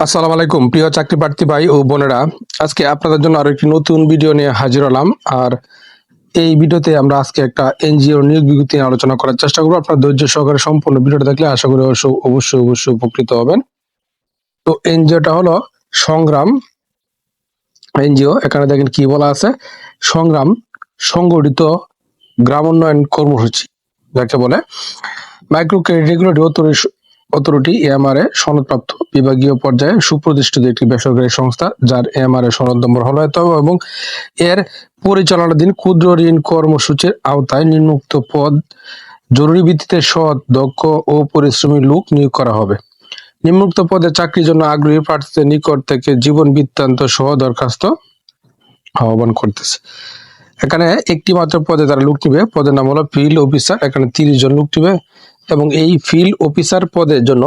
আসসালামু আলাইকুম, প্রিয় চাকরি প্রার্থী ভাই ও বোনেরা। আজকে আপনাদের জন্য আরও একটি নতুন ভিডিও নিয়ে হাজির হলাম। আর এই ভিডিওতে আমরা আজকে একটা এনজিও নিয়োগ বিজ্ঞপ্তি নিয়ে আলোচনা করার চেষ্টা করব। আপনার ধৈর্য সহকারে সম্পূর্ণ ভিডিওটা দেখলে আশা করি অবশ্যই অবশ্যই উপকৃত হবেন। তো এনজিওটা হলো সংগ্রাম এনজিও। এখানে দেখেন কি বলা আছে? সংগ্রাম সংগঠিত গ্রাম উন্নয়ন কর্মসূচি, যাকে বলে। Micro credit regulatory authority MRA সনদপ্রাপ্ত বিভাগীয় পর্যায়ে সুপ্রতিষ্ঠিত একটি বেসরকারি সংস্থা, যার এমআরএ সনদ নম্বর হল এবং এর পরিচালনাধীন ক্ষুদ্র ঋণ কর্মসূচির আওতায় নিম্নোক্ত পদ, জরুরি ভিত্তিতে সৎ, দক্ষ ও পরিশ্রমী লোক নিয়োগ করা হবে। নিম্নোক্ত পদে চাকরির জন্য আগ্রহী প্রার্থীদের নিকট থেকে জীবন বৃত্তান্ত সহ দরখাস্ত আহ্বান করতেছে। এখানে একটি মাত্র পদে তারা লোক নিবে, পদের নাম হলো ফিল্ড অফিসার, এখানে তিরিশ জন লোক নিবে। এবং এই ফিল্ড অফিসার পদের জন্য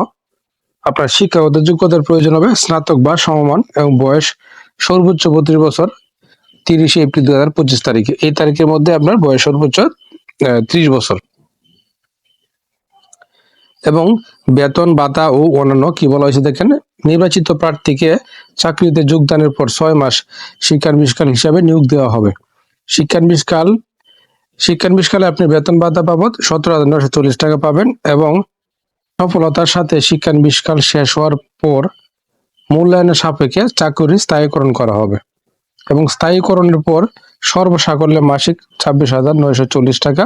আপনার শিক্ষাগত যোগ্যতার প্রয়োজন হবে স্নাতক বা সমমান এবং বয়স সর্বোচ্চ বত্রিশ বছর, তিরিশে এপ্রিল দু হাজার পঁচিশ তারিখে। এই তারিখের মধ্যে আপনার বয়স সর্বোচ্চ ত্রিশ বছর। এবং বেতন, ভাতা ও অন্যান্য কি বলা হয়েছে দেখেন, নির্বাচিত প্রার্থীকে চাকরিতে যোগদানের পর ছয় মাস শিক্ষানবিষ্কাল হিসাবে নিয়োগ দেওয়া হবে। শিক্ষানবিষ্কাল শিক্ষানবিষ্কালে আপনি বেতন ভাতা বাবদ সতেরো হাজার নশো চল্লিশ টাকা পাবেন এবং সফলতার সাথে শিক্ষানবিষ্কাল শেষ হওয়ার পর মূল্যায়নের সাপেক্ষে চাকরি স্থায়ীকরণ করা হবে। এবং স্থায়ীকরণের পর সর্বসাকল্যে মাসিক ছাব্বিশ হাজার নয়শো চল্লিশ টাকা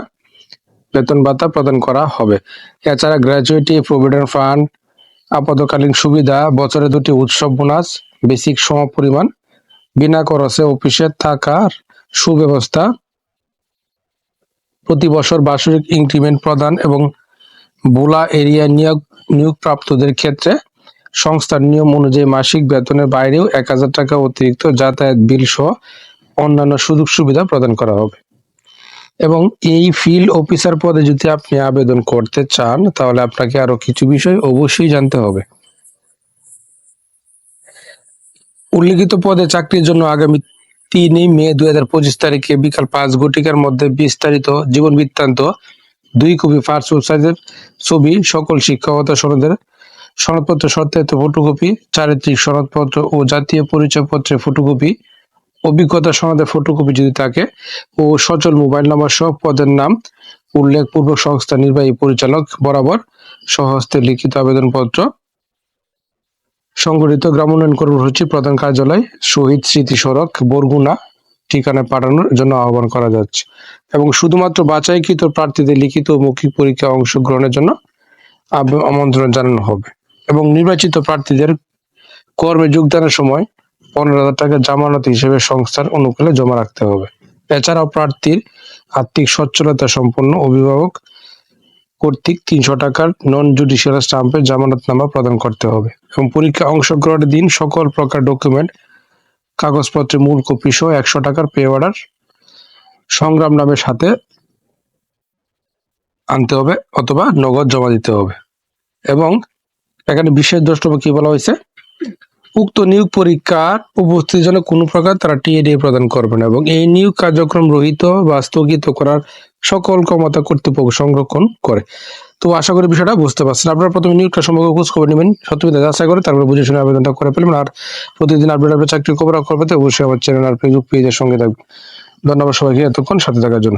বেতন ভাতা প্রদান করা হবে। এছাড়া গ্র্যাজুয়েটি, প্রভিডেন্ট ফান্ড, আপাতকালীন সুবিধা, বছরে দুটি উৎসব বোনাস, বেসিক সম পরিমাণ বিনা খরচে অফিসে থাকার সুব্যবস্থা প্রতি বছর বার্ষিক ইনক্রিমেন্ট প্রদান এবং বোলা এরিয়া নিয়োগ, নিয়োগপ্রাপ্তদের ক্ষেত্রে সংস্থার নিয়ম অনুযায়ী মাসিক বেতনের বাইরেও এক হাজার টাকা অতিরিক্ত যাতায়াত বিল সহ অন্যান্য সুযোগ সুবিধা প্রদান করা হবে। এবং এই ফিল্ড অফিসার পদে যদি আপনি আবেদন করতে চান, তাহলে আপনাকে আরও কিছু বিষয় অবশ্যই জানতে হবে। উল্লিখিত পদে চাকরির জন্য আগামী তিনই মে দুই হাজার পঁচিশ তারিখে বিকাল পাঁচ ঘটিকার মধ্যে বিস্তারিত জীবন বৃত্তান্ত, দুই কপি সাইজের ছবি, সকল শিক্ষকতা সনদের সনদপত্র, সত্যায়িত ফটোকপি, চারিত্রিক সনদপত্র ও জাতীয় পরিচয়পত্রের ফটোকপি, অভিজ্ঞতা সনদের ফটোকপি যদি থাকে ও সচল মোবাইল নম্বর সহ পদের নাম, উল্লেখপূর্বক সংস্থা নির্বাহী পরিচালক বরাবর সহস্তে লিখিত আবেদনপত্র সংগঠিত গ্রাম উন্নয়ন কর্মসূচি প্রধান কার্যালয় শহীদ স্মৃতি সড়ক, বরগুনা ঠিকানায় পাঠানোর জন্য আহ্বান করা যাচ্ছে। এবং শুধুমাত্র বাছাইকৃত প্রার্থীদের লিখিত মৌখিক পরীক্ষা অংশগ্রহণের জন্য আমন্ত্রণ জানানো হবে। এবং নির্বাচিত প্রার্থীদের কর্মে যোগদানের সময় পনেরো হাজার টাকা জামানত হিসেবে সংস্থার অনুকূলে জমা রাখতে হবে। এছাড়াও প্রার্থীর আর্থিক সচ্ছলতা সম্পন্ন অভিভাবক কর্তৃক তিনশো টাকার নন জুডিশিয়াল স্টাম্পের জামানতনামা প্রদান করতে হবে এবং পরীক্ষা অংশগ্রহণের দিন সকল প্রকার ডকুমেন্ট কাগজপত্রের মূল কপি সহ একশো টাকার পে অর্ডার সংগ্রাম নামের সাথে আনতে হবে অথবা নগদ জমা দিতে হবে। এবং এখানে বিশেষ দ্রষ্টব্য কি বলা হয়েছে? উক্ত নিয়োগ পরীক্ষার উপস্থিতির জন্য কোনো প্রকার তারা টিএডি প্রদান করবে না এবং এই নিয়োগ কার্যক্রম রহিত বা স্থগিত করার সকল ক্ষমতা কর্তৃপক্ষ সংরক্ষণ করে। তো আশা করি বিষয়টা বুঝতে পারছেন। আপনারা প্রথমে নিয়োগটা সম্পর্কে খোঁজ খবর নেবেন সত্যিটা যাচাই করে তারপরে বুঝে শুনে আবেদনটা করে ফেলবেন। আর প্রতিদিন আপডেট আপডেট চাকরি খবর তো অবশ্যই আমার চ্যানেল আর ফেসবুক পেজের সঙ্গে থাকবেন। ধন্যবাদ সবাইকে এতক্ষণ সাথে থাকার জন্য।